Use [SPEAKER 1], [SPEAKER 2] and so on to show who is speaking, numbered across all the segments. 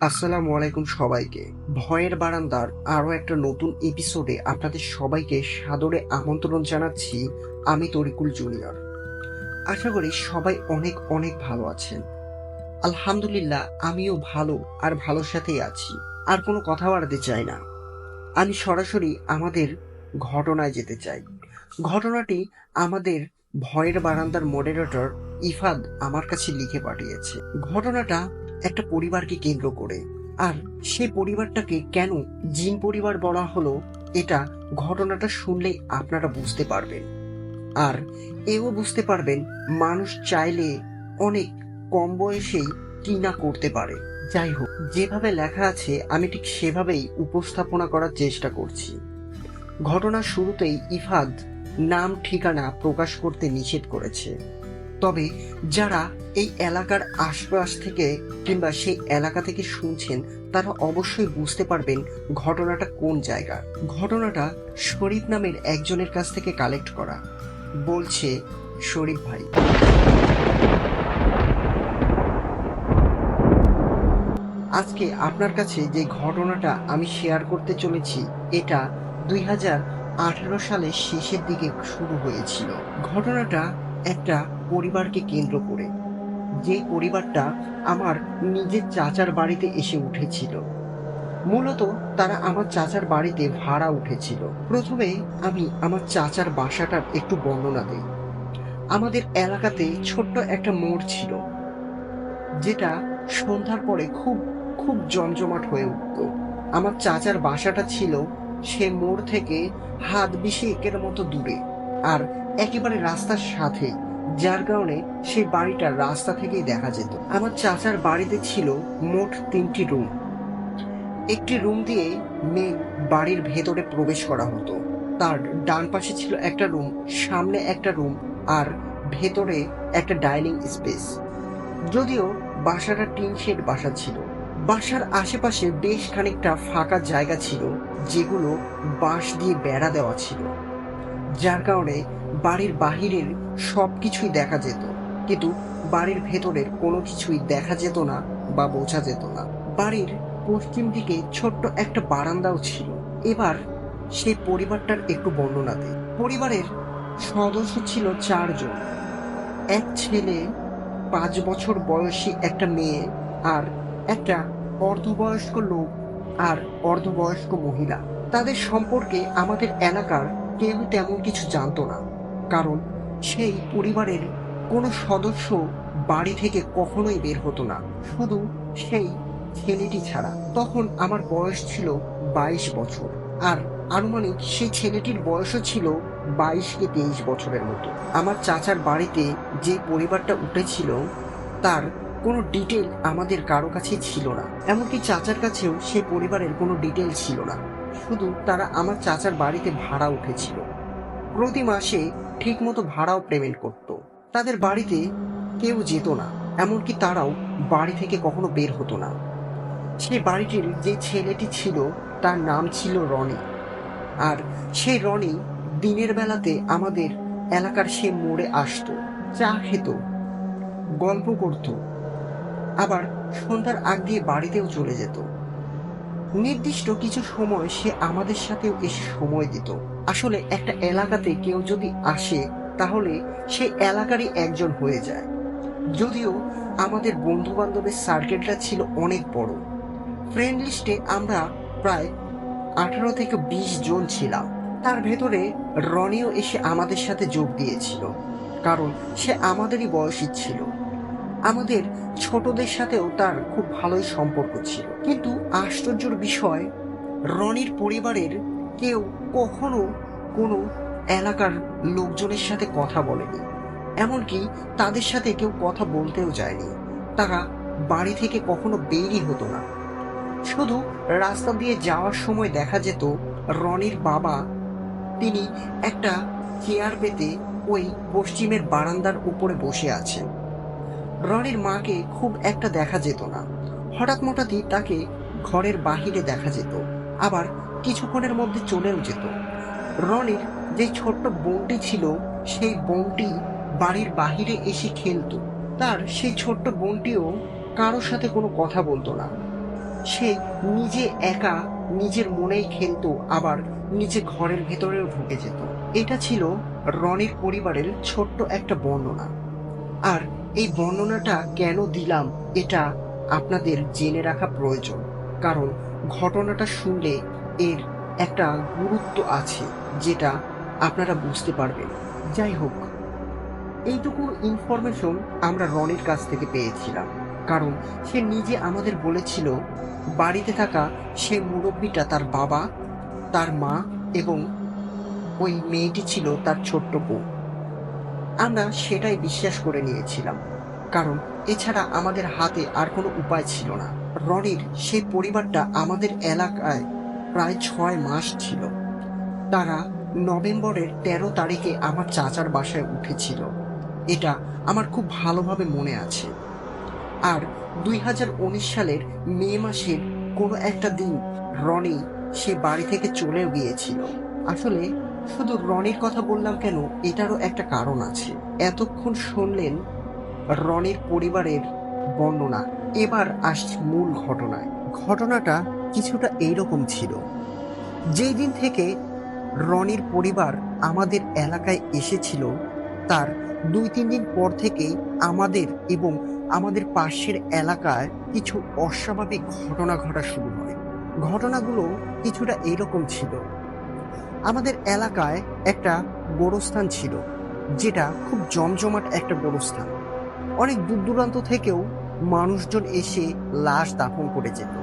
[SPEAKER 1] আসসালামু আলাইকুম সবাইকে। ভয়ের বারান্দার আরও একটা নতুন এপিসোডে আপনাদের সবাইকে সাদরে আমন্ত্রণ জানাচ্ছি আমি তরিকুল জুনিয়র আশা করি সবাই অনেক অনেক ভালো আছেন। আলহামদুলিল্লাহ, আমিও ভালো আর ভালোর সাথেই আছি। আর কোনো কথা বাড়াতে চাই না। আমি সরাসরি আমাদের ঘটনায় যেতে চাই। ঘটনাটি আমাদের ভয়ের বারান্দার মডারেটর ইফাদ আমার কাছে লিখে পাঠিয়েছে। ঘটনাটা একটা পরিবারকে কেন্দ্র করে। আর সেই পরিবারটাকে কেন জিন পরিবার বলা হলো, এটা ঘটনাটা শুনলেই আপনারা বুঝতে পারবেন। আর এও বুঝতে পারবেন, মানুষ চাইলে অনেক কম বয়সেই কি না করতে পারে। যাই হোক, যেভাবে লেখা আছে, আমি ঠিক সেভাবেই উপস্থাপনা করার চেষ্টা করছি। ঘটনার শুরুতেই ইফাদ নাম ঠিকানা প্রকাশ করতে নিষেধ করেছে। তবে যারা এই এলাকার আশপাশ থেকে কিংবা সেই এলাকা থেকে শুনছেন, তারা অবশ্যই বুঝতে পারবেন ঘটনাটা কোন জায়গার। ঘটনাটা শরীফ নামের একজনের কাছ থেকে কালেক্ট করা, বলছে শরীফ ভাই। আজকে আপনার কাছে যে ঘটনাটা আমি শেয়ার করতে চলেছি, এটা দুই হাজার আঠেরো সালের শেষের দিকে শুরু হয়েছিল। ঘটনাটা একটা পরিবারকে কেন্দ্র করে। যে পরিবারটা আমার নিজের চাচার বাড়িতে এসে উঠেছিল। মূলত তারা আমার চাচার বাড়িতে ভাড়া উঠেছিল। প্রথমে আমি আমার চাচার বাসাটার একটু বর্ণনা দেই। আমাদের এলাকাতে ছোট্ট একটা মোড় ছিল, যেটা সন্ধ্যার পরে খুব খুব জমজমাট হয়ে উঠত। আমার চাচার বাসাটা ছিল সে মোড় থেকে হাত বিশে একের মতো দূরে, আর একেবারে রাস্তার সাথে যার কারণে সেই বাড়িটা রাস্তা থেকেই দেখা যেত। আমার চাচার বাড়িতে ছিল মোট তিনটি রুম। একটি রুম দিয়ে মেন বাড়ির ভেতরে প্রবেশ করা হতো। তার ডান পাশে ছিল একটা রুম, সামনে একটা রুম আর ভেতরে একটা ডাইনিং স্পেস। যদিও বাসাটা টিন শেড বাসা ছিল। বাসার আশেপাশে বেশ খানিকটা ফাঁকা জায়গা ছিল, যেগুলো বাঁশ দিয়ে বেড়া দেওয়া ছিল। যার কারণে বাড়ির বাহিরের সব কিছুই দেখা যেত। কিন্তু বাড়ির ভেতরের কোনো কিছুই দেখা যেত না বা বোঝা যেত না। বাড়ির পশ্চিম দিকে ছোট্ট একটা বারান্দাও ছিল। এবার সেই পরিবারটার একটু বর্ণনা দেয় পরিবারের সদস্য ছিল চারজন। এক ছেলে, পাঁচ বছর বয়সী একটা মেয়ে আর একটা অর্ধবয়স্ক লোক আর অর্ধবয়স্ক মহিলা। তাদের সম্পর্কে আমাদের এলাকার কেউ তেমন কিছু জানতো না। কারণ সেই পরিবারের কোনো সদস্য বাড়ি থেকে কখনোই বের হতো না। শুধু সেই ছেলেটি ছাড়া। তখন আমার বয়স ছিল বাইশ বছর আর আনুমানিক সেই ছেলেটির বয়সও ছিল বাইশ কে তেইশ বছরের মতো। আমার চাচার বাড়িতে যে পরিবারটা উঠেছিল, তার কোনো ডিটেল আমাদের কারও কাছে ছিল না। এমনকি চাচার কাছেও সেই পরিবারের কোনো ডিটেল ছিল না। শুধু তারা আমার চাচার বাড়িতে ভাড়া উঠেছিল। প্রতি মাসে ঠিকমতো ভাড়াও পেমেন্ট করত। তাদের বাড়িতে কেউ যেত না, এমনকি তারাও বাড়ি থেকে কখনো বের হতো না। সেই বাড়িটির যে ছেলেটি ছিল, তার নাম ছিল রনি। আর সেই রনি দিনের বেলাতে আমাদের এলাকার সে মোড়ে আসতো, চা খেত, গল্প করত, আবার সন্ধ্যার আগ দিয়ে বাড়িতেও চলে যেত। নির্দিষ্ট কিছু সময় সে আমাদের সাথেও এসে সময় দিত। আসলে একটা এলাকাতে কেউ যদি আসে, তাহলে সে এলাকারই একজন হয়ে যায়। যদিও আমাদের বন্ধু বান্ধবের সার্কেলটা ছিল অনেক বড়। ফ্রেন্ড লিস্টে আমরা প্রায় আঠারো থেকে বিশ জন ছিলাম। তার ভেতরে রনিও এসে আমাদের সাথে যোগ দিয়েছিল, কারণ সে আমাদেরই বয়সী ছিল। আমাদের ছোটদের সাথেও তার খুব ভালোই সম্পর্ক ছিল। কিন্তু আশ্চর্যর বিষয়, রনির পরিবারের কেউ কখনো কোনো এলাকার লোকজনের সাথে কথা বলেনি। এমনকি তাদের সাথে কেউ কথা বলতেও যায়নি। তারা বাড়ি থেকে কখনো বেরই হতো না। শুধু রাস্তা দিয়ে যাওয়ার সময় দেখা যেত রনির বাবা। তিনি একটা চেয়ার পেতে ওই পশ্চিমের বারান্দার উপরে বসে আছেন। রনির মাকে খুব একটা দেখা যেত না। হঠাৎ হঠাৎই তাকে ঘরের বাহিরে দেখা যেত। আবার কিছুক্ষণের মধ্যে চলেও যেত। রনির যে ছোট্ট বোনটি ছিল, সেই বোনটি বাড়ির বাহিরে এসে খেলতো। তার সেই ছোট্ট বোনটিও কারোর সাথে কোনো কথা বলতো না। সে নিজে একা নিজের মনেই খেলতো, আবার নিজে ঘরের ভেতরেও ঢুকে যেত। এটা ছিল রনির পরিবারের ছোট্ট একটা বর্ণনা। আর এই বর্ণনাটা কেন দিলাম, এটা আপনাদের জেনে রাখা প্রয়োজন। কারণ ঘটনাটা শুনলে এর একটা গুরুত্ব আছে যেটা আপনারা বুঝতে পারবেন। যাই হোক, এইটুকু ইনফরমেশন আমরা রনির কাছ থেকে পেয়েছিলাম। কারণ সে নিজে আমাদের বলেছিল, বাড়িতে থাকা সে মুরব্বীটা তার বাবা, তার মা এবং ওই মেয়েটি ছিল তার ছোট্ট বউ আমরা সেটাই বিশ্বাস করে নিয়েছিলাম। কারণ এছাড়া আমাদের হাতে আর কোনো উপায় ছিল না। রনির সেই পরিবারটা আমাদের এলাকায় প্রায় ছয় মাস ছিল। তারা নভেম্বরের তেরো তারিখে আমার চাচার বাসায় উঠেছিল। এটা আমার খুব ভালোভাবে মনে আছে। আর দুই হাজার উনিশ সালের মে মাসের কোনো একটা দিন রনি সে বাড়ি থেকে চলেও গিয়েছিল। আসলে শুধু রনির কথা বললাম কেন, এটারও একটা কারণ আছে। এতক্ষণ শুনলেন রনির পরিবারের বর্ণনা। এবার আসছে মূল ঘটনায়। ঘটনাটা কিছুটা এইরকম ছিল। যেই দিন থেকে রনির পরিবার আমাদের এলাকায় এসেছিল, তার দুই তিন দিন পর থেকেই আমাদের এবং আমাদের পাশের এলাকায় কিছু অস্বাভাবিক ঘটনা ঘটা শুরু হয়। ঘটনাগুলো কিছুটা এইরকম ছিল। আমাদের এলাকায় একটা গোরস্থান ছিল, যেটা খুব জমজমাট একটা গোরস্থান। অনেক দূর দূরান্ত থেকেও মানুষজন এসে লাশ দাফন করে যেত।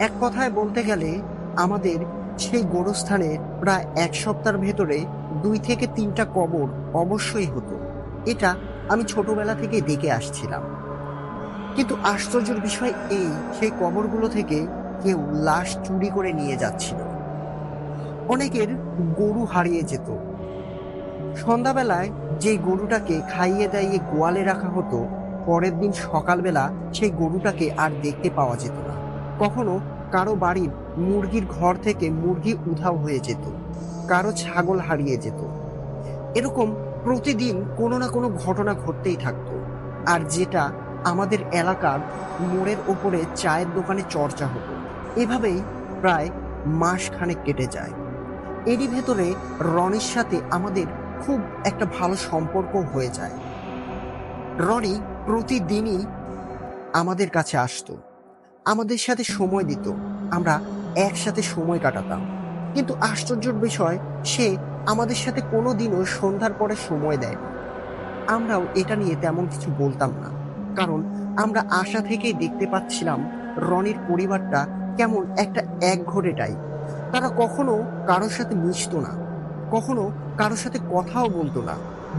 [SPEAKER 1] এক কথায় বলতে গেলে, আমাদের সেই গোরস্থানে প্রায় এক সপ্তাহের ভেতরে দুই থেকে তিনটা কবর অবশ্যই হতো। এটা আমি ছোটবেলা থেকে দেখে আসছিলাম। কিন্তু আশ্চর্যের বিষয় এই, সেই কবরগুলো থেকে কেউ লাশ চুরি করে নিয়ে যাচ্ছিল। অনেকের গরু হারিয়ে যেত। সন্ধ্যাবেলায় যে গরুটাকে খাইয়ে দাইয়ে গোয়ালে রাখা হতো, পরের দিন সকালবেলা সেই গরুটাকে আর দেখতে পাওয়া যেত না। কখনো কারও বাড়ির মুরগির ঘর থেকে মুরগি উধাও হয়ে যেত, কারও ছাগল হারিয়ে যেত। এরকম প্রতিদিন কোনো না কোনো ঘটনা ঘটতেই থাকতো, আর যেটা আমাদের এলাকার মোড়ের ওপরে চায়ের দোকানে চর্চা হতো। এভাবেই প্রায় মাস খানেক কেটে যায়। এরই ভেতরে রনির সাথে আমাদের খুব একটা ভালো সম্পর্ক হয়ে যায়। রনি প্রতিদিনই আমাদের কাছে আসতো। আমাদের সাথে সময় দিত। আমরা একসাথে সময় কাটাতাম। কিন্তু আশ্চর্যের বিষয়, সে আমাদের সাথে কোনো দিনও সন্ধ্যার পরে সময় দেয় আমরাও এটা নিয়ে তেমন কিছু বলতাম না। কারণ আমরা আশা থেকেই দেখতে পাচ্ছিলাম রনির পরিবারটা কেমন একটা এক ঘরেটাই তারা কখনো কারোর সাথে মিশতো না, কখনো কারোর সাথে কথাও বলতো না।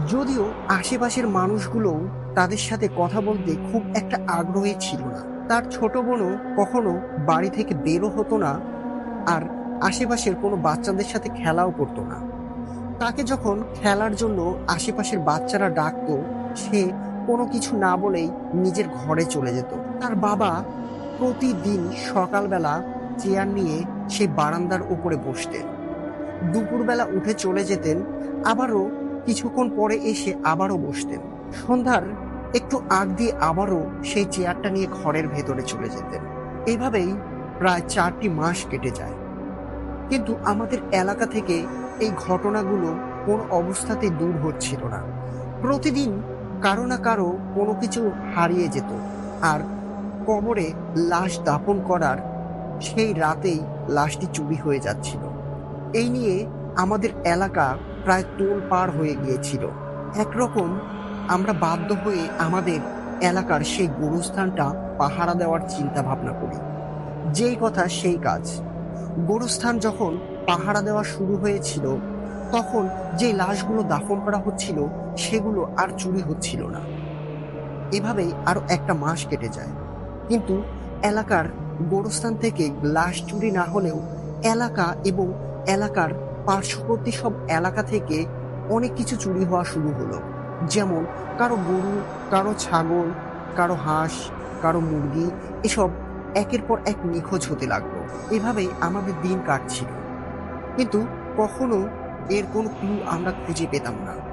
[SPEAKER 1] যদিও আশেপাশের মানুষগুলোও তাদের সাথে কথা বলতে খুব একটা আগ্রহী ছিল না। তার ছোট বোনও কখনো বাড়ি থেকে বেরো হতো না আর আশেপাশের কোনো বাচ্চাদের সাথে খেলাও করতো না। তাকে যখন খেলার জন্য আশেপাশের বাচ্চারা ডাকতো, সে কোনো কিছু না বলেই নিজের ঘরে চলে যেত। তার বাবা প্রতিদিন সকালবেলা চেয়ার নিয়ে সেই বারান্দার উপরে বসতেন। দুপুরবেলা উঠে চলে যেতেন, আবারও কিছুক্ষণ পরে এসে আবারও বসতেন। সন্ধ্যার একটু আগ দিয়ে আবারও সেই চেয়ারটা নিয়ে ঘরের ভেতরে চলে যেতেন। এইভাবেই প্রায় চারটি মাস কেটে যায়। কিন্তু আমাদের এলাকা থেকে এই ঘটনাগুলো কোন অবস্থাতে দূর হচ্ছিল না। প্রতিদিন কারও না কারও কোনো কিছু হারিয়ে যেত আর কবরে লাশ দাপন করার সেই রাতেই লাশটি চুরি হয়ে যাচ্ছিল। এই নিয়ে আমাদের এলাকা প্রায় তোল পার হয়ে গিয়েছিল। একরকম আমরা বাধ্য হয়ে আমাদের এলাকার সেই গোরস্থানটা পাহারা দেওয়ার চিন্তা ভাবনা করি। যেই কথা সেই কাজ। গোরস্থান যখন পাহারা দেওয়া শুরু হয়েছিল, তখন যে লাশগুলো দাফন করা হচ্ছিল, সেগুলো আর চুরি হচ্ছিল না। এভাবেই আরও একটা মাস কেটে যায়। কিন্তু এলাকার গোরস্থান থেকে লাশ চুরি না হলেও এলাকা এবং এলাকার পার্শ্ববর্তী সব এলাকা থেকে অনেক কিছু চুরি হওয়া শুরু হলো। যেমন কারও গরু, কারও ছাগল, কারও হাঁস, কারও মুরগি, এসব একের পর এক নিখোঁজ হতে লাগল। এভাবেই আমাদের দিন কাটছিল। কিন্তু কখনো এর কোনো ক্লু আমরা খুঁজে পেতাম না।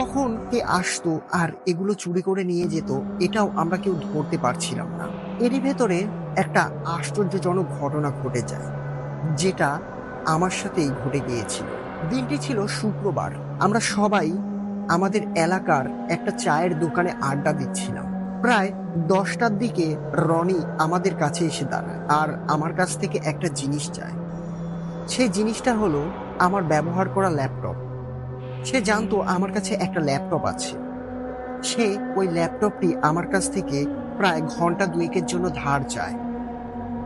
[SPEAKER 1] কখন কে আসতো আর এগুলো চুরি করে নিয়ে যেত, এটাও আমরা কেউ ধরতে পারছিলাম না। এরই ভেতরে একটা আশ্চর্যজনক ঘটনা ঘটে যায়, যেটা আমার সাথেই ঘটে গিয়েছিল। দিনটি ছিল শুক্রবার। আমরা সবাই আমাদের এলাকার একটা চায়ের দোকানে আড্ডা দিচ্ছিলাম। প্রায় দশটার দিকে রনি আমাদের কাছে এসে দাঁড়ায় আর আমার কাছ থেকে একটা জিনিস চায়। সেই জিনিসটা হলো আমার ব্যবহার করা ল্যাপটপ। সে জানতো আমার কাছে একটা ল্যাপটপ আছে। সে ওই ল্যাপটপটি আমার কাছ থেকে প্রায় ঘণ্টা দুয়েকের জন্য ধার চায়।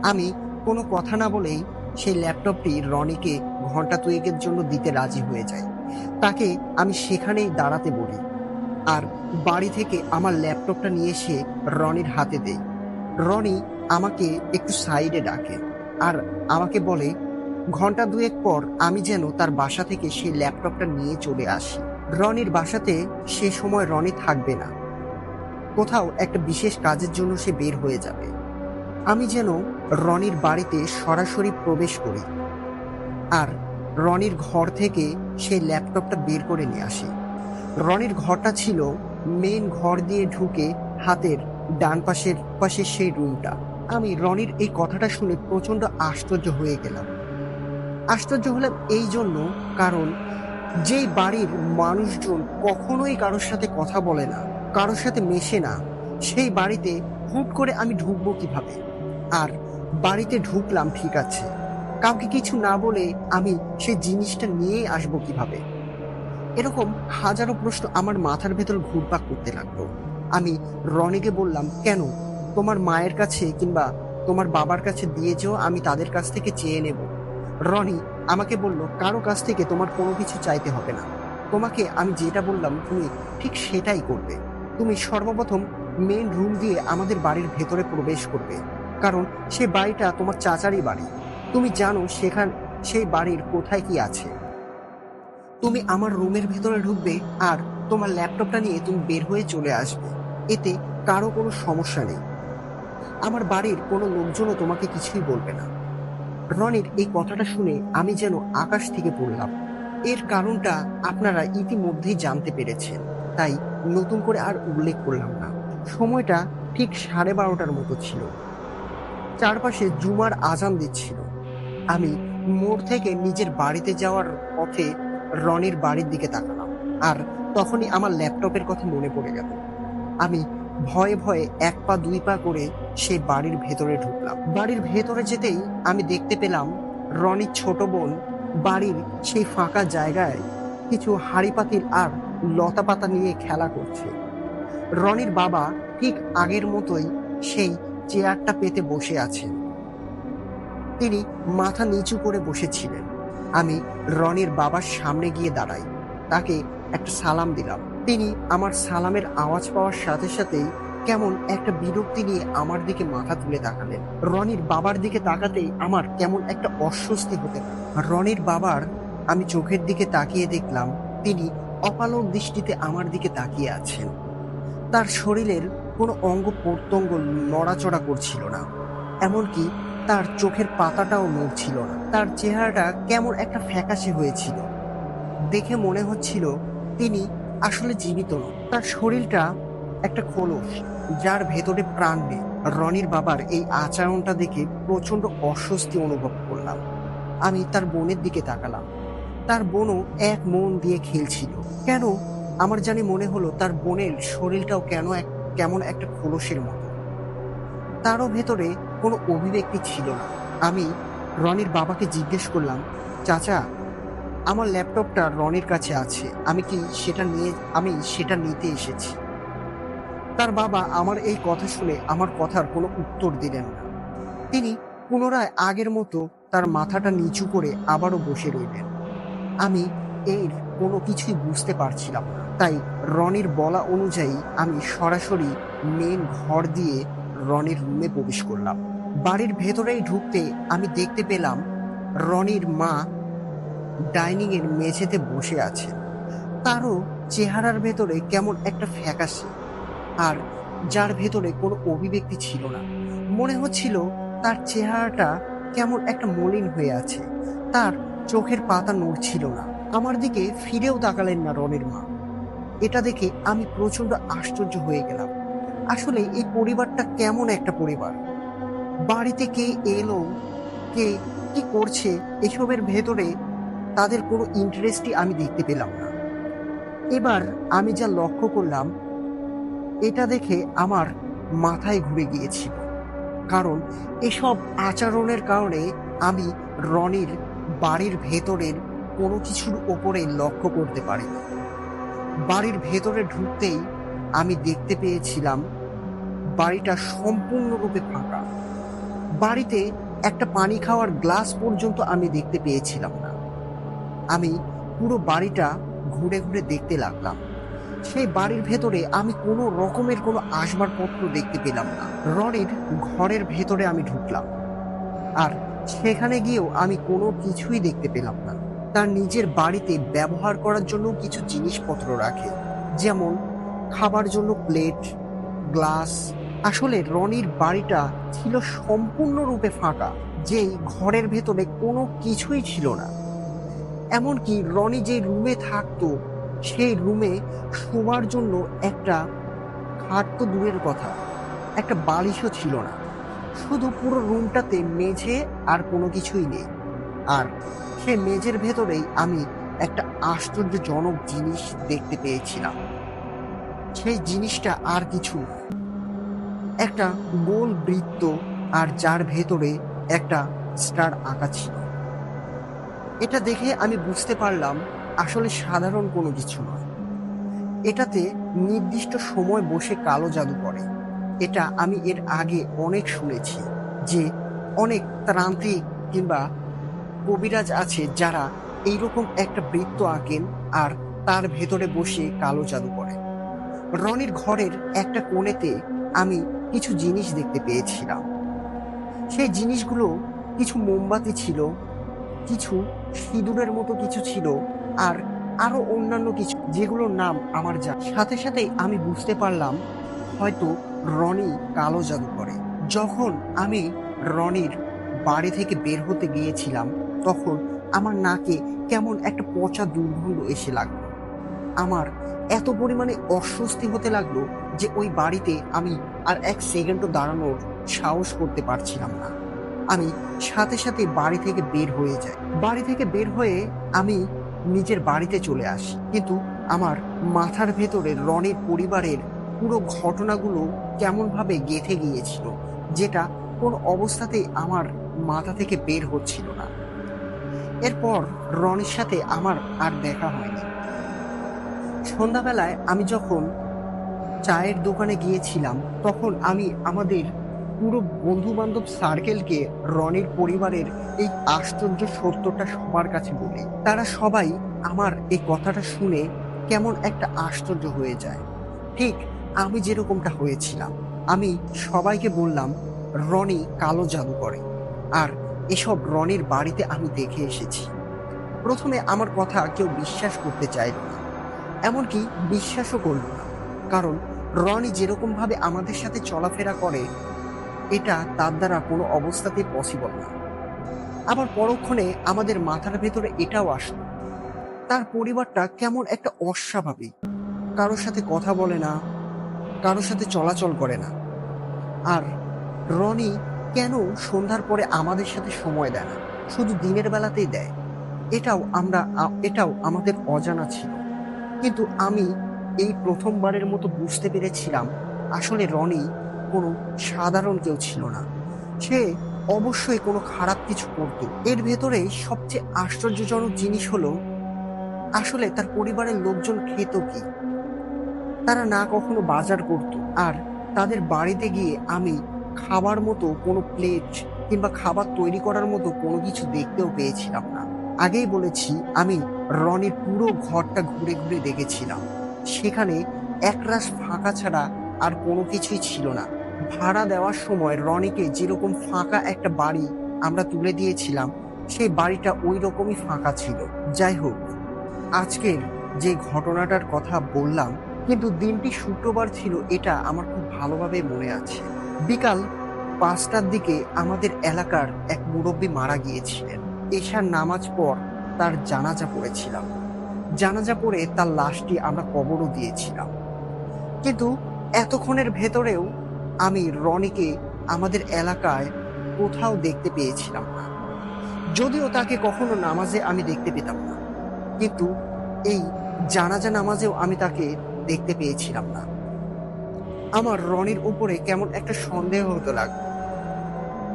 [SPEAKER 1] আমি কোনো কথা না বলেই সেই ল্যাপটপটি রনিকে ঘণ্টা দুয়েকের জন্য দিতে রাজি হয়ে যায় তাকে আমি সেখানেই দাঁড়াতে বলি। আর বাড়ি থেকে আমার ল্যাপটপটা নিয়ে এসে রনির হাতে দেই। রনি আমাকে একটু সাইডে ডাকে আর আমাকে বলে, ঘণ্টা দুয়েক পর আমি যেন তার বাসা থেকে সেই ল্যাপটপটা নিয়ে চলে আসি। রনির বাসাতে সে সময় রনি থাকবে না। কোথাও একটা বিশেষ কাজের জন্য সে বের হয়ে যাবে। আমি যেন রনির বাড়িতে সরাসরি প্রবেশ করি। আর রনির ঘর থেকে সেই ল্যাপটপটা বের করে নিয়ে আসে। রনির ঘরটা ছিল মেন ঘর দিয়ে ঢুকে হাতের ডান পাশের পাশে সেই রুমটা। আমি রনির এই কথাটা শুনে প্রচণ্ড আশ্চর্য হয়ে গেলাম। আশ্চর্য হলাম এই জন্য কারণ যেই বাড়ির মানুষজন কখনোই কারোর সাথে কথা বলে না, কারোর সাথে মেশে না, সেই বাড়িতে হুট করে আমি ঢুকবো কীভাবে? আর বাড়িতে ঢুকলাম ঠিক আছে। কাউকে কিছু না বলে আমি সেই জিনিসটা নিয়ে আসব কীভাবে? এরকম হাজারো প্রশ্ন আমার মাথার ভেতর ঘুরপাক করতে লাগল। আমি রনিকে বললাম, কেন? তোমার মায়ের কাছে কিংবা তোমার বাবার কাছে দিয়ে যেও আমি তাদের কাছ থেকে চেয়ে নেব। রনি আমাকে বলল, কারও কাছ থেকে তোমার কোনো কিছু চাইতে হবে না। তোমাকে আমি যেটা বললাম, তুমি ঠিক সেটাই করবে। তুমি সর্বপ্রথম মেন রুম দিয়ে আমাদের বাড়ির ভেতরে প্রবেশ করবে। কারণ সে বাড়িটা তোমার চাচারই বাড়ি। তুমি জানো সেখান, সেই বাড়ির কোথায় কি আছে। তুমি আমার রুমের ভেতরে ঢুকবে আর তোমার ল্যাপটপটা নিয়ে তুমি বের হয়ে চলে আসবে। এতে কারও কোনো সমস্যা নেই। আমার বাড়ির কোনো লোকজনও তোমাকে কিছুই বলবে না। রনির এই কথাটা শুনে আমি যেন আকাশ থেকে পড়লাম। এর কারণটা আপনারা ইতিমধ্যেই জানতে পেরেছেন, তাই নতুন করে আর উল্লেখ করলাম না। সময়টা ঠিক সাড়ে বারোটার মতো ছিল। চারপাশে জুমার আজান দিচ্ছিল। আমি মোড় থেকে নিজের বাড়িতে যাওয়ার পথে রনির বাড়ির দিকে তাকালাম, আর তখনই আমার ল্যাপটপের কথা মনে পড়ে গেল। আমি ভয়ে ভয়ে এক পা, দুই পা করে সেই বাড়ির ভেতরে ঢুকলাম। বাড়ির ভেতরে যেতেই আমি দেখতে পেলাম রনির ছোট বোন বাড়ির সেই ফাঁকা জায়গায় কিছু হাড়ি পাতিল আর লতা পাতা নিয়ে খেলা করছে। রনির বাবা ঠিক আগের মতোই সেই চেয়ারটা পেতে বসে আছেন। তিনি মাথা নিচু করে বসেছিলেন। আমি রনির বাবার সামনে গিয়ে দাঁড়াই। তাকে একটা সালাম দিলাম। তিনি আমার সালামের আওয়াজ পাওয়ার সাথে সাথেই কেমন একটা বিরক্তি নিয়ে আমার দিকে মাথা তুলে তাকালেন। রনির বাবার দিকে তাকাতেই আমার কেমন একটা অস্বস্তি হতে রনির বাবার আমি চোখের দিকে তাকিয়ে দেখলাম, তিনি অপালক দৃষ্টিতে আমার দিকে তাকিয়ে আছেন। তার শরীরের কোনো অঙ্গ প্রত্যঙ্গ নড়াচড়া করছিল না। এমনকি তার চোখের পাতাটাও নড়ছিল না। তার চেহারাটা কেমন একটা ফ্যাকাশে হয়েছিল। দেখে মনে হচ্ছিল তিনি আসলে জীবিত নন। তার শরীরটা একটা খোলস, যার ভেতরে প্রাণ নেই। রনির বাবার এই আচরণটা দেখে প্রচণ্ড অস্বস্তি অনুভব করলাম। আমি তার বোনের দিকে তাকালাম। তার বোনও এক মন দিয়ে খেলছিল। কেন? আমার জানি মনে হলো তার বোনের শরীরটাও কেন এক, কেমন একটা খোলসের মতো। তারও ভেতরে কোনো অভিব্যক্তি ছিল না। আমি রনির বাবাকে জিজ্ঞেস করলাম, চাচা, আমার ল্যাপটপটা রনির কাছে আছে, আমি কি সেটা নিয়ে, আমি সেটা নিতে এসেছি? তার বাবা আমার এই কথা শুনে আমার কথার কোনো উত্তর দিলেন না। তিনি পুনরায় আগের মতো তার মাথাটা নিচু করে আবারও বসে রইলেন। আমি এর কোনো কিছুই বুঝতে পারছিলাম না। তাই রনির বলা অনুযায়ী আমি সরাসরি মেন ঘর দিয়ে রনির রুমে প্রবেশ করলাম। বাড়ির ভেতরেই ঢুকতে আমি দেখতে পেলাম রনির মা ডাইনিং এর মেঝেতে বসে আছেন। তারও চেহারার ভেতরে কেমন একটা ফ্যাকাশে, আর যার ভেতরে কোনো অভিব্যক্তি ছিল না। মনে হচ্ছিল তার চেহারাটা কেমন একটা মলিন হয়ে আছে, তার চোখের পাতা নড়ছিল না। আমার দিকে ফিরেও তাকালেন না রনির মা। এটা দেখে আমি প্রচণ্ড আশ্চর্য হয়ে গেলাম। আসলে এই পরিবারটা কেমন একটা পরিবার? বাড়িতে কে এলো, কে কি করছে, এসবের ভেতরে তাদের কোনো ইন্টারেস্টই আমি দেখতে পেলাম না। এবার আমি যা লক্ষ্য করলাম, এটা দেখে আমার মাথায় ঘুরে গিয়েছিল। কারণ এসব আচরণের কারণে আমি রনির বাড়ির ভেতরের কোনো কিছুর ওপরে লক্ষ্য করতে পারিনি। বাড়ির ভেতরে ঢুকতেই আমি দেখতে পেয়েছিলাম বাড়িটা সম্পূর্ণরূপে ফাঁকা। বাড়িতে একটা পানি খাওয়ার গ্লাস পর্যন্ত আমি দেখতে পেয়েছিলাম না। আমি পুরো বাড়িটা ঘুরে ঘুরে দেখতে লাগলাম। সেই বাড়ির ভেতরে আমি কোনো রকমের কোনো আসবাবপত্র দেখতে পেলাম না। রনির ঘরের ভেতরে আমি ঢুকলাম। আর সেখানে গিয়েও আমি কোনো কিছুই দেখতে পেলাম না। তার নিজের বাড়িতে ব্যবহার করার জন্য কিছু জিনিসপত্র রাখে। যেমন খাবার জন্য প্লেট, গ্লাস আসলে রনির বাড়িটা ছিল সম্পূর্ণরূপে ফাঁকা, যেই ঘরের ভেতরে কোনো কিছুই ছিল না। এমনকি রনি যে রুমে থাকতো, সেই রুমে শোবার জন্য একটা খাট তো দূরের কথা, একটা বালিশও ছিল না। শুধু পুরো রুমটাতে মেঝে আর কোনো কিছুই নেই। আর সে মেঝের ভেতরেই আমি একটা আশ্চর্যজনক জিনিস দেখতে পেয়েছিলাম। সেই জিনিসটা আর কিছু। একটা গোল বৃত্ত আর যার ভেতরে একটা স্টার আঁকা ছিল। এটা দেখে আমি বুঝতে পারলাম আসলে সাধারণ কোনো কিছু নয়। এটাতে নির্দিষ্ট সময় বসে কালো জাদু করে। এটা আমি এর আগে অনেক শুনেছি যে অনেক তান্ত্রিক কিংবা কবিরাজ আছে যারা এইরকম একটা বৃত্ত আঁকেন আর তার ভেতরে বসে কালো জাদু করে। রনির ঘরের একটা কোণেতে আমি কিছু জিনিস দেখতে পেয়েছিলাম। সেই জিনিসগুলো কিছু মোমবাতি ছিল, কিছু সিঁদুরের মতো কিছু ছিল, আর আরও অন্যান্য কিছু, যেগুলোর নাম আমার যা। সাথে সাথে আমি বুঝতে পারলাম হয়তো রনি কালো জাদু করে। যখন আমি রনির বাড়ি থেকে বের হতে গিয়েছিলাম, তখন আমার নাকে কেমন একটা পচা দুর্গন্ধ এসে লাগল। আমার এত পরিমাণে অস্বস্তি হতে লাগল যে ওই বাড়িতে আমি আর এক সেকেন্ডও দাঁড়ানোর সাহস করতে পারছিলাম না। আমি সাথে সাথে বাড়ি থেকে বের হয়ে যাই। বাড়ি থেকে বের হয়ে আমি নিজের বাড়িতে চলে আসি। কিন্তু আমার মাথার ভেতরে রনির পরিবারের পুরো ঘটনাগুলো কেমনভাবে গেঁথে গিয়েছিল, যেটা কোন অবস্থাতেই আমার মাথা থেকে বের হচ্ছিল না। এরপর রনির সাথে আমার আর দেখা হয়নি। সন্ধ্যাবেলায় আমি যখন চায়ের দোকানে গিয়েছিলাম, তখন আমি আমাদের পুরো বন্ধু বান্ধব সার্কেলকে, রনির পরিবারের এই আশ্চর্য সত্যটা সবার কাছে বলি। তারা সবাই আমার এই কথাটা শুনে কেমন একটা আশ্চর্য হয়ে যায়। ঠিক আমি যেরকমটা হয়েছিলাম, আমি সবাইকে বললাম, রনি কালো জাদু করে। আর এসব রনির বাড়িতে আমি দেখে এসেছি। প্রথমে আমার কথা কেউ বিশ্বাস করতে চাইল না। এমনকি বিশ্বাসও করল না। কারণ রনি যেরকম ভাবে আমাদের সাথে চলাফেরা করে, এটা তার দ্বারা কোনো অবস্থাতেই পসিবল না। আবার পরক্ষণে আমাদের মাথার ভেতরে এটাও আসলো। তার পরিবারটা কেমন একটা অস্বাভাবিক। কারোর সাথে কথা বলে না, কারোর সাথে চলাচল করে না। আর রনি কেন সন্ধ্যার পরে আমাদের সাথে সময় দেয় না? শুধু দিনের বেলাতেই দেয়। এটাও আমরা, এটাও আমাদের অজানা ছিল। কিন্তু আমি এই প্রথমবারের মতো বুঝতে পেরেছিলাম আসলে রনি কোনো সাধারণ কেউ ছিল না। সে অবশ্যই কোনো খারাপ কিছু করত। এর ভেতরে সবচেয়ে আশ্চর্যজনক জিনিস হলো, আসলে তার পরিবারের লোকজন খেত কি? তারা না কখনো বাজার করত। আর তাদের বাড়িতে গিয়ে আমি খাবার মতো কোনো প্লেট কিংবা খাবার তৈরি করার মতো কোনো কিছু দেখতেও পেয়েছিলাম না। আগেই বলেছি, আমি রনির পুরো ঘরটা ঘুরে ঘুরে দেখেছিলাম। সেখানে একরাশ ফাঁকা ছাড়া আর কোনো কিছুই ছিল না। ভাড়া দেওয়ার সময় রনিকে যেরকম ফাঁকা একটা বাড়ি আমরা তুলে দিয়েছিলাম, সেই বাড়িটা ওই রকমই ফাঁকা ছিল। যাই হোক, আজকের যে ঘটনাটার কথা বললাম, কিন্তু দিনটি শুক্রবার ছিল এটা আমার খুব ভালোভাবে মনে আছে। বিকাল পাঁচটার দিকে আমাদের এলাকার এক মুরব্বী মারা গিয়েছিলেন। এশার নামাজ পর তার জানাজা পড়েছিলাম। জানাজা পড়ে তার লাশটি আমরা কবরও দিয়েছিলাম। কিন্তু এতক্ষণের ভেতরেও আমি রনিকে আমাদের এলাকায় কোথাও দেখতে পেয়েছিলাম না। যদিও তাকে কখনো নামাজে আমি দেখতে পেতাম না। কিন্তু এই জানাজা নামাজেও আমি তাকে দেখতে পেয়েছিলাম না। আমার রনির উপরে কেমন একটা সন্দেহ হতে লাগল।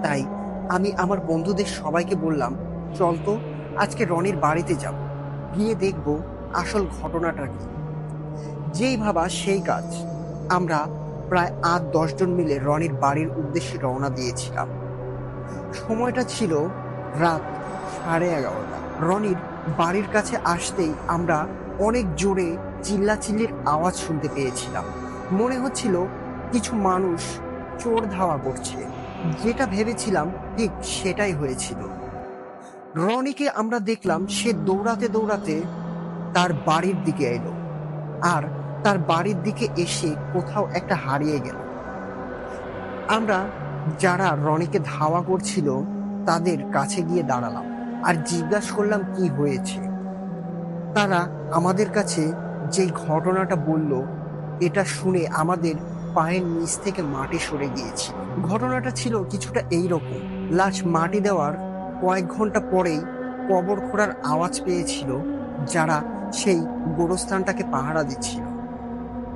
[SPEAKER 1] তাই আমি আমার বন্ধুদের সবাইকে বললাম চল তো আজকে রনির বাড়িতে যাব। গিয়ে দেখব আসল ঘটনাটা কি। যেই ভাবা সেই কাজ। আমরা প্রায় আট দশজন মিলে রনির বাড়ির উদ্দেশ্যে রওনা দিয়েছিলাম। সময়টা ছিল রাত সাড়ে এগারোটা। রনির বাড়ির কাছে আসতেই আমরা অনেক জোরে চিল্লাচিল্লির আওয়াজ শুনতে পেয়েছিলাম। মনে হচ্ছিল কিছু মানুষ চোর ধাওয়া করছে। যেটা ভেবেছিলাম ঠিক সেটাই হয়েছিল। রনিকে আমরা দেখলাম সে দৌড়াতে দৌড়াতে তার বাড়ির দিকে এলো আর তার বাড়ির দিকে এসে কোথাও একটা হারিয়ে গেল। আমরা যারা রনিকে ধাওয়া করছিল তাদের কাছে গিয়ে দাঁড়ালাম আর জিজ্ঞাসা করলাম কি হয়েছে। তারা আমাদের কাছে যেই ঘটনাটা বলল, এটা শুনে আমাদের পায়ের নিচ থেকে মাটি সরে গিয়েছে ঘটনাটা ছিল কিছুটা এই রকম লাশ মাটি দেওয়ার কয়েক ঘণ্টা পরেই কবর খোঁড়ার আওয়াজ পেয়েছিল, যারা সেই গোরস্থানটাকে পাহারা দিচ্ছিল।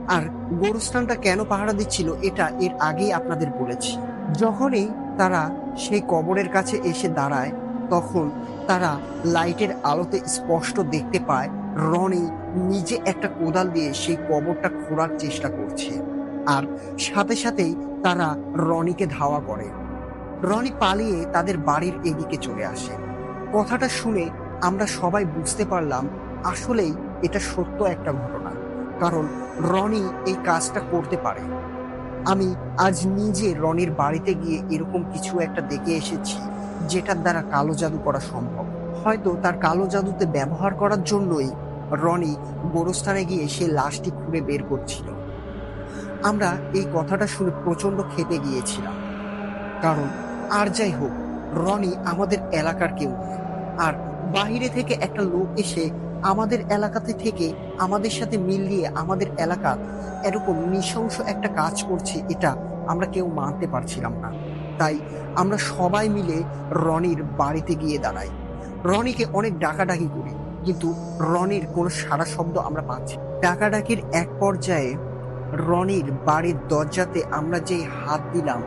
[SPEAKER 1] আর গোরস্থানটা কেন পাহারা দিচ্ছিল, এটা এর আগেই আপনাদের বলেছি। যখনই তারা সেই কবরের কাছে এসে দাঁড়ায়, তখন তারা লাইটের আলোতে স্পষ্ট দেখতে পায়, রনি নিজে একটা কোদাল দিয়ে সেই কবরটা খোঁড়ার চেষ্টা করছে। আর সাথে সাথেই তারা রনিকে ধাওয়া করে। রনি পালিয়ে তাদের বাড়ির এদিকে চলে আসে। কথাটা শুনে আমরা সবাই বুঝতে পারলাম আসলেই এটা সত্য একটা ঘটনা, কারণ রনি এই কাজটা করতে পারে। আমি আজ নিজে রনির বাড়িতে গিয়ে এরকম কিছু একটা দেখে এসেছি, যেটার দ্বারা কালো জাদু করা সম্ভব। হয়তো তার কালো জাদুতে ব্যবহার করার জন্যই রনি গোরস্থানে গিয়ে সে লাশটি খুঁড়ে বের করছিল। আমরা এই কথাটা শুনে প্রচণ্ড খেপে গিয়েছিলাম, কারণ আর যাই হোক, রনি আমাদের এলাকার কেউ আর বাইরে থেকে একটা লোক এসে আমাদের এলাকাতে থেকে আমাদের সাথে মিলিয়ে আমাদের এলাকা এরকম নৃশংস একটা কাজ করছে, এটা আমরা কেউ মানতে পারছিলাম না। তাই আমরা সবাই মিলে রনির বাড়িতে গিয়ে দাঁড়াই। রনিকে অনেক ডাকাডাকি করি, কিন্তু রনির কোনো সারা শব্দ আমরা পাচ্ছি ডাকাডাকির এক পর্যায়ে রনির বাড়ির দরজাতে আমরা যেই হাত দিলাম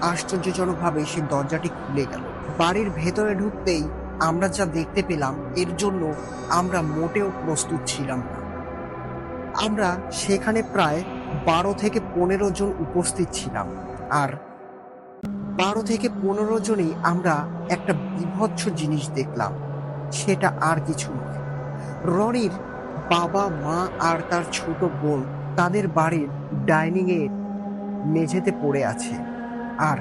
[SPEAKER 1] আশ্চর্যজনকভাবে সেই দরজাটি খুলে গেল। বাড়ির ভেতরে ঢুকতেই আমরা যা দেখতে পেলাম, এর জন্য আমরা মোটেও প্রস্তুত ছিলাম না। আমরা সেখানে প্রায় বারো থেকে পনেরো জন উপস্থিত ছিলাম আর বারো থেকে পনেরো জনই আমরা একটা বিভৎস জিনিস দেখলাম, সেটা আর কিছু নয়। রনির বাবা, মা আর তার ছোট বোন তাদের বাড়ির ডাইনিং এর মেঝেতে পড়ে আছে। আর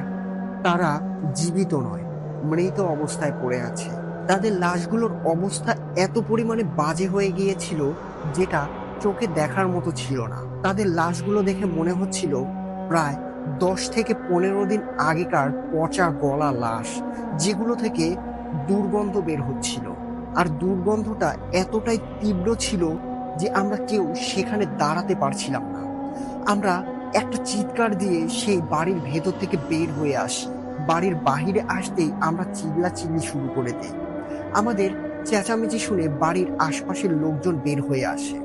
[SPEAKER 1] তারা জীবিত নয়, মৃত অবস্থায় পড়ে আছে। তাদের লাশগুলোর অবস্থা এত পরিমাণে বাজে হয়ে গিয়েছিল যেটা চোখে দেখার মতো ছিল না। তাদের লাশগুলো দেখে মনে হচ্ছিল প্রায় দশ থেকে পনেরো দিন আগেকার পচা গলা লাশ, যেগুলো থেকে দুর্গন্ধ বের হচ্ছিল। আর দুর্গন্ধটা এতটাই তীব্র ছিল যে আমরা কেউ সেখানে দাঁড়াতে পারছিলাম না। আমরা একটা চিৎকার দিয়ে সেই বাড়ির ভেতর থেকে বের হয়ে আসি। বাড়ির বাহিরে আসতেই আমরা চিল্লা চিল্লি শুরু করে দিই। আমাদের চেঁচামেচি শুনে বাড়ির আশপাশের লোকজন বের হয়ে আসে।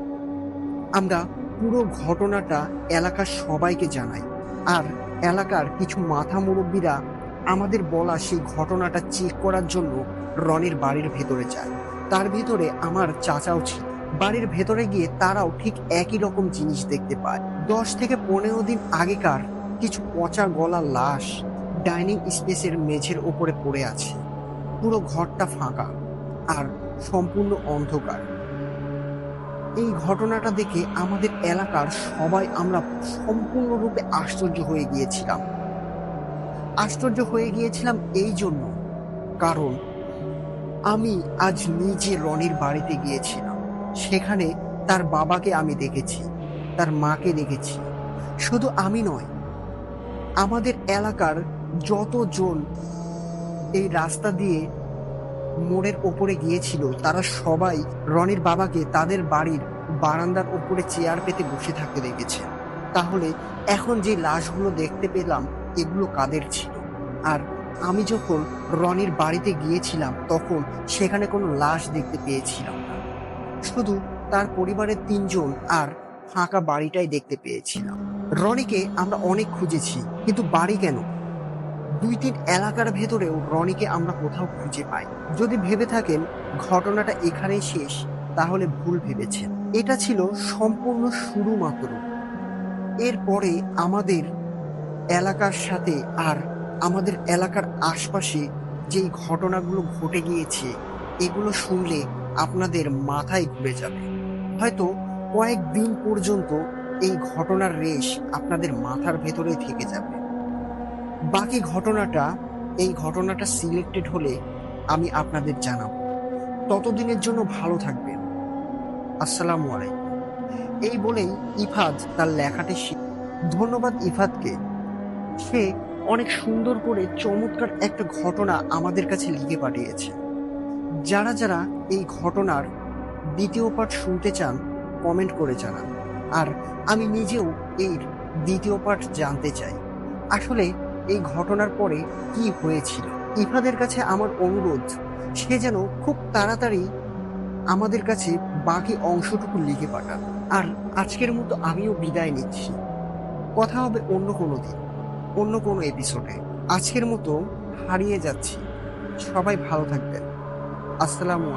[SPEAKER 1] আমরা পুরো ঘটনাটা এলাকার সবাইকে জানাই। আর এলাকার কিছু মাথা মুরব্বীরা আমাদের বলা সেই ঘটনাটা চেক করার জন্য রনির বাড়ির ভেতরে যায়। তার ভিতরে আমার চাচাও ছিল। বাড়ির ভেতরে গিয়ে তারাও ঠিক একই রকম জিনিস দেখতে পায়। দশ থেকে পনেরো দিন আগেকার কিছু পচা গলা লাশ ডাইনিং স্পেসের মেঝের ওপরে পড়ে আছে। পুরো ঘরটা ফাঁকা আর সম্পূর্ণ অন্ধকার। এই ঘটনাটা দেখে আমাদের এলাকার সবাই আমরা সম্পূর্ণরূপে আশ্চর্য হয়ে গিয়েছিলাম। আশ্চর্য হয়ে গিয়েছিলাম এই জন্য, কারণ আমি আজ নিজে রনির বাড়িতে গিয়েছিলাম। সেখানে তার বাবাকে আমি দেখেছি, তার মাকে দেখেছি। শুধু আমি নয়, আমাদের এলাকার যতজন এই রাস্তা দিয়ে মোড়ের ওপরে গিয়েছিল, তারা সবাই রনির বাবাকে তাদের বাড়ির বারান্দার ওপরে চেয়ার পেতে বসে থাকতে দেখেছে। তাহলে এখন যে লাশগুলো দেখতে পেলাম, এগুলো কাদের ছিল? আর আমি যখন রনির বাড়িতে গিয়েছিলাম, তখন সেখানে কোনো লাশ দেখতে পেয়েছিলাম। শুধু তার পরিবারের তিনজন আর ফাঁকা বাড়িটাই দেখতে পেয়েছিলাম। রনিকে আমরা অনেক খুঁজেছি, কিন্তু বাড়ি কেন? দুই তিন এলাকার ভেতরেও রনিকে আমরা কোথাও খুঁজে পাই। যদি ভেবে থাকেন, ঘটনাটা এখানেই শেষ, তাহলে ভুল ভেবেছেন। এটা ছিল সম্পূর্ণ শুরু মাত্র। এরপরে আমাদের এলাকার সাথে আর আমাদের এলাকার আশপাশে যেই ঘটনাগুলো ঘটে গিয়েছে এগুলো শুনলে আপনাদের মাথায় ঘুরে যাবে। হয়তো কয়েকদিন পর্যন্ত এই ঘটনার রেশ আপনাদের মাথার ভেতরে থেকে যাবে। বাকি ঘটনাটা, এই ঘটনাটা সিলেক্টেড হলে আমি আপনাদের জানাব। ততদিনের জন্য ভালো থাকবেন। আসসালামু আলাইকুম। এই বলেই ইফাদ তার লেখাটি ধন্যবাদ ইফাদকে। সে অনেক সুন্দর করে চমৎকার একটা ঘটনা আমাদের কাছে লিখে পাঠিয়েছে। যারা যারা এই ঘটনার দ্বিতীয় পার্ট শুনতে চান কমেন্ট করে জানান। আর আমি নিজেও এর দ্বিতীয় পার্ট জানতে চাই। আসলে এই ঘটনার পরে কি হয়েছিল? ইফাদের কাছে আমার অনুরোধ, সে যেন খুব তাড়াতাড়ি আমাদের কাছে বাকি অংশটুকু লিখে পাঠান। আর আজকের মতো আমিও বিদায় নিচ্ছি। কথা হবে অন্য কোনো দিন, অন্য কোনো এপিসোডে আজকের মতো হারিয়ে যাচ্ছি। সবাই ভালো থাকবেন। আসসালামু আলাইকুম